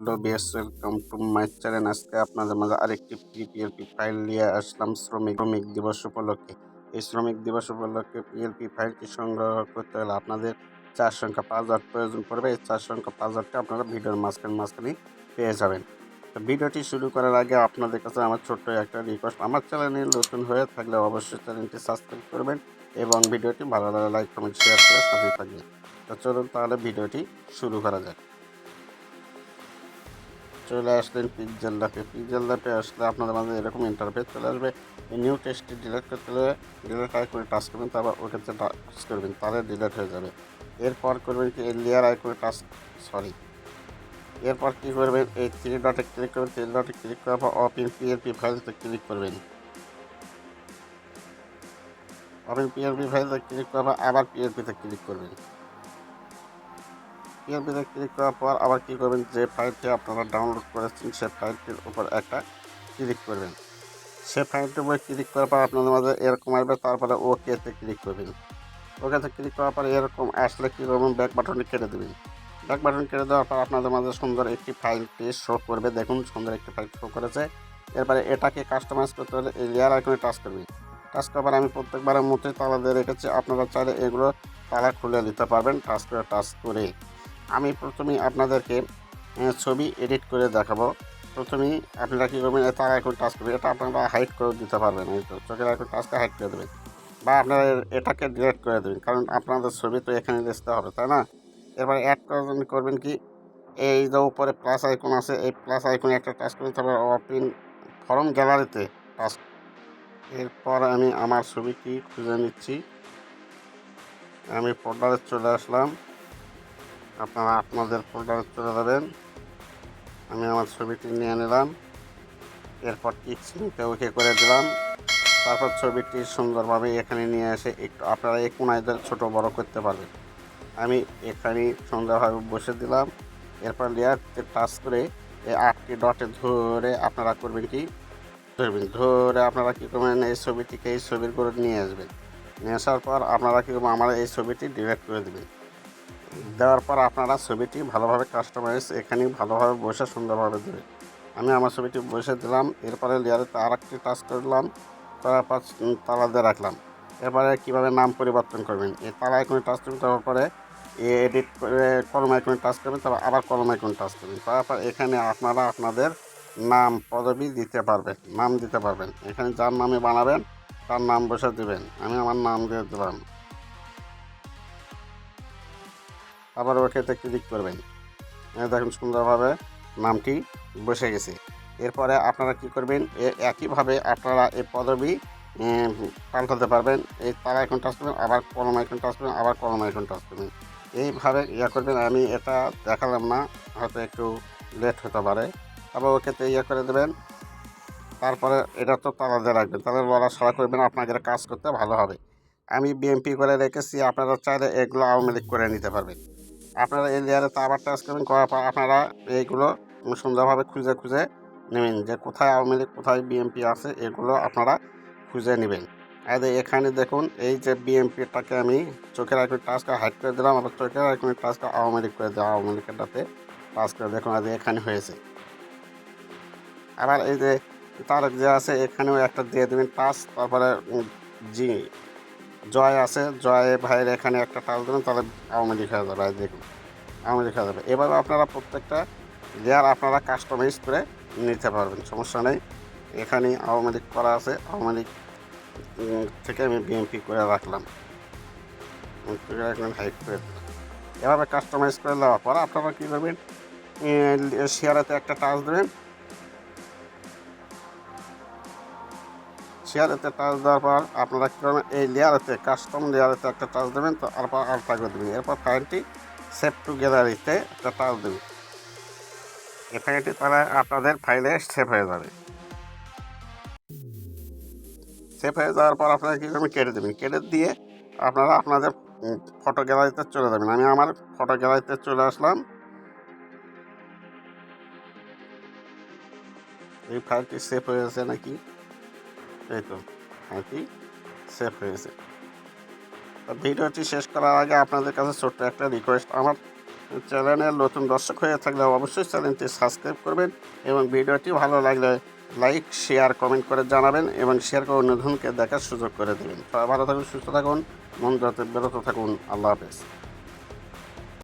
Hello BS welcome to my channel আজকে আপনাদের মাঝে আরেকটি পিএলপি ফাইল নিয়ে আসলাম, শ্রমিক শ্রমিক দিবস উপলক্ষে। এই শ্রমিক দিবস উপলক্ষে পিএলপি ফাইলটি সংগ্রহ করতে হলে আপনাদের চার সংখ্যা, পাঁচ হাজার প্রয়োজন পড়বে। এই চার সংখ্যা, পাঁচ হাজারটা আপনারা ভিডিওর মাঝখানে মাঝখানে পেয়ে যাবেন। তো ভিডিওটি শুরু করার আগে আপনাদের কাছে আমার ছোট্ট একটা রিকোয়েস্ট আমার চ্যানেলে নতুন হয়ে থাকলে অবশ্যই চ্যানেলটি সাবস্ক্রাইব করবেন এবং ভিডিওটি ভালো লাগলে লাইক কমেন্ট শেয়ার করে সাথে থাকবেন। তো চলুন তাহলে ভিডিওটি শুরু করা যাক। চলে আসলেন পিকজেল ল্যাপে আসলে আপনাদের মাঝে এরকম ইন্টারফেস চলে আসবে। এই নিউ টেস্টটি ডিলিট করতে হলে ডিলিট আইকনে টাচ করবেন, তারপর ওকে টাচ করবেন, তাহলে ডিলিট হয়ে যাবে। এরপর করবেন কি, এই লেয়ার আইকনে টাচ সরি এরপর কী করবেন, এই থ্রি ডটে ক্লিক করবেন থ্রি ডটে ক্লিক করার পর অপিন পিএলপি ফাইলতে ক্লিক করবেন। অপিন পিএলপি ফাইলতে ক্লিক করার পর আবার পিএলপিতে ক্লিক করবেন। পিএলপিতে ক্লিক করার পর আবার কী করবেন? যে ফাইলটি আপনারা ডাউনলোড করেছেন, সে ফাইলটির উপর একটা ক্লিক করবেন। সে ফাইলটির উপর ক্লিক করার পর আপনাদের মাঝে এরকম আসবে, তারপরে ওকেতে ক্লিক করবেন। ওকেতে ক্লিক করার পর এরকম আসলে কী করবেন? ব্যাক বাটনটি কেটে দেবেন। ব্যাক বাটন কেটে দেওয়ার পর আপনাদের মাঝে সুন্দর একটি ফাইলটি শো করবে। দেখুন, সুন্দর একটি ফাইল শো করেছে। এরপরে এটাকে কাস্টমাইজ করতে হলে এই লেয়ার আইকনে টাচ করবেন টাচ করার পর আমি প্রত্যেকবারের মতোই তালা দিয়ে রেখেছি। আপনারা চাইলে এগুলো তালা খুলে নিতে পারবেন টাচ করে টাচ করে। আমি প্রথমেই আপনাদেরকে ছবি এডিট করে দেখাবো। প্রথমেই আপনারা কী করবেন তার এখন টাচ করবেন। এটা আপনারা হাইড করে দিতে পারবেন, এই তো, চোখের এখন টাচটা হাইড করে দেবেন। বা আপনারা এটাকে ডিলেট করে দেবেন, কারণ আপনাদের ছবি তো এখানে লিখতে হবে, তাই না? এরপরে অ্যাড করার জন্য করবেন কি? এই যে উপরে প্লাস আইকন আছে, এই প্লাস আইকনে একটা টাচ করবেন তারপর অপিন ফরম গ্যালারিতে টাচ এরপর আমি আমার ছবিটি খুঁজে নিচ্ছি। আমি ফোল্ডারে চলে আসলাম। আপনারা আপনাদের ফোল্ডারে চলে যাবেন আমি আমার ছবিটি নিয়ে নিলাম। এরপর টিক্সিংটা ওকে করে দিলাম। তারপর ছবিটি সুন্দরভাবে এখানে নিয়ে এসে একটু আপনারা এই কোনায় ছোটো বড় করতে পারবেন। আমি এখানে সুন্দরভাবে বসে দিলাম। এরপর লেয়ারতে টাচ করে এই আটটি ডটে ধরে আপনারা করবেন কি? ধরবেন। ধরে আপনারা কী করবেন? এই ছবিটিকে এই ছবির করে নিয়ে আসবেন। নিয়ে আসার পর আপনারা কী করবেন? আমার এই ছবিটি ডিলেট করে দেবেন। দেওয়ার পর আপনারা ছবিটি ভালোভাবে কাস্টমাইজ এখানে ভালোভাবে বসে সুন্দরভাবে দেবে। আমি আমার ছবিটি বসে দিলাম, এরপরে লেয়ারেতে আর একটি টাচ করলাম করার পর তালা দিয়ে রাখলাম। এরপরে কীভাবে নাম পরিবর্তন করবেন? এই তালা আইকনে টাচ করবেন, তারপরে এডিট করে কলম আইকনে টাচ করবেন, তারপর আবার কলম আইকনে টাচ করবেন। তারপর এখানে আপনারা আপনাদের নাম, পদবি দিতে পারবেন, নাম দিতে পারবেন। এখানে যার নামে বানাবেন, তার নাম বসে দেবেন। আমি আমার নাম দিয়ে দিলাম। আবার ওকেতে ক্লিক করবেন। দেখুন সুন্দরভাবে নামটি বসে গেছে। এরপরে আপনারা কি করবেন একইভাবে আপনারা এই পদবি পাল্টাতে পারবেন। এই তারা এখন টাচ করবেন, আবার কলম আইকন টাচ করবেন, আবার কলম আইকন টাচ করবেন। এইভাবে ইয়ে করবেন, আমি এটা দেখালাম না, হয়তো একটু লেট হতে পারে। আবার ওকেতে ইয়ে করে দেবেন, তারপরে এটা তো তালা দিয়ে রাখবেন। তাহলে লড়া সরা করবেন, আপনাদের কাজ করতে ভালো হবে। আমি বিএমপি করে রেখেছি, আপনারা চাইলে এগুলো আওয়ামী লীগ করে নিতে পারবেন। আপনারা এই লেয়ারে আবার টাচ করবেন করার পর আপনারা এইগুলো সুন্দরভাবে খুঁজে খুঁজে নেবেন যে কোথায় আওয়ামী লীগ, কোথায় বিএমপি আছে, এগুলো আপনারা খুঁজে নেবেন। আর এখানে দেখুন, এই যে বিএমপিটাকে আমি চোখের আইকনে টাচ করে হাইড করে দিলাম, আবার চোখের আইকনে টাচ করে আওয়ামী লীগ করে দেওয়া, আওয়ামী লীগটাতে টাচ করে দেখুন, আর এখানে হয়েছে। আবার এই যে তারক যে আছে, এখানেও একটা দিয়ে দেবেন টাচ তারপরে জি জয় আছে, জয় ভাইয়ের এখানে একটা টাচ দেবেন, তাহলে আওয়ামী লীগ হয়ে যাবে দেখুন আওয়ামী লীগ হয়ে যাবে। এভাবে আপনারা প্রত্যেকটা লেয়ার আপনারা কাস্টমাইজ করে নিতে পারবেন, সমস্যা নেই। এখানে আওয়ামী লীগ করা আছে, আওয়ামী লীগ থেকে আমি বিএনপি করে রাখলাম। হাইট করে এভাবে কাস্টমাইজ করে দেওয়ার পর আপনারা কী করবেন শেয়ারেতে একটা টাচ দেবেন শেয়ারেতে টাচ দেওয়ার পর আপনারা কী করবেন? এই লেয়ারেতে কাস্টম লেয়ারেতে একটা টাচ দেবেন, তো তারপর আলটা করে দেবেন। এরপর ফাইলটি সেভ টু গ্যালারিতে একটা টাচ দেবেন। এই ফাইলটি তাহলে আপনাদের ফাইলে সেভ হয়ে যাবে। সেভ হয়ে যাওয়ার পর আপনারা কী করবেন? কেটে দেবেন। কেটে দিয়ে আপনারা আপনাদের ফটো গ্যালারিতে চলে যাবেন। আমি আমার ফটো গ্যালারিতে চলে আসলাম। এই ফাইলটি সেভ হয়েছে নাকি? এই তো ফাইলটি সেভ হয়েছে ভিডিওটি শেষ করার আগে আপনাদের কাছে ছোট্ট একটা রিকোয়েস্ট আমার চ্যানেলের নতুন দর্শক হয়ে থাকলে অবশ্যই চ্যানেলটি সাবস্ক্রাইব করবেন এবং ভিডিওটি ভালো লাগলে লাইক শেয়ার কমেন্ট করে জানাবেন এবং শেয়ার করে অন্যজনকে দেখার সুযোগ করে দেবেন। সবাই ভালো থাকুন, সুস্থ থাকুন, মন বেরোতে থাকুন। আল্লাহ হাফেজ।